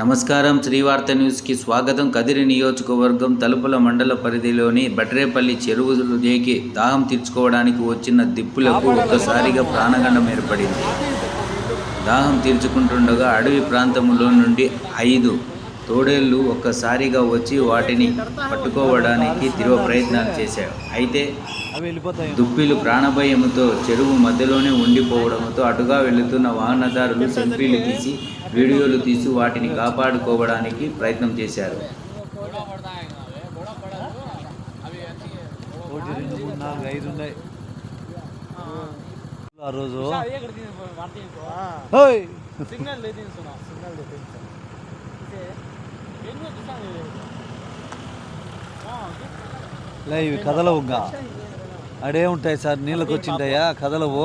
నమస్కారం. శ్రీవార్త న్యూస్కి స్వాగతం. కదిరి నియోజకవర్గం తలుపుల మండల పరిధిలోని బట్రేపల్లి చెరువులోకి దాహం తీర్చుకోవడానికి వచ్చిన దిప్పులకు ఒక్కసారిగా ప్రాణగండం ఏర్పడింది. దాహం తీర్చుకుంటుండగా అడవి ప్రాంతంలో నుండి ఐదు తోడేళ్ళు ఒక్కసారిగా వచ్చి వాటిని పట్టుకోవడానికి తీవ్ర ప్రయత్నాలు చేశాడు. అయితే దుప్పిలు ప్రాణభయంతో చెరువు మధ్యలోనే ఉండిపోవడంతో అటుగా వెళుతున్న వాహనదారులు సెల్ఫీలు తీసి వీడియోలు తీసి వాటిని కాపాడుకోవడానికి ప్రయత్నం చేశారు. ఆ రోజు సిగ్నల్ సిగ్నల్ లే ఇవి కదలవుగా అడే ఉంటాయి సార్ నీళ్ళకి వచ్చింటాయా కదలవు.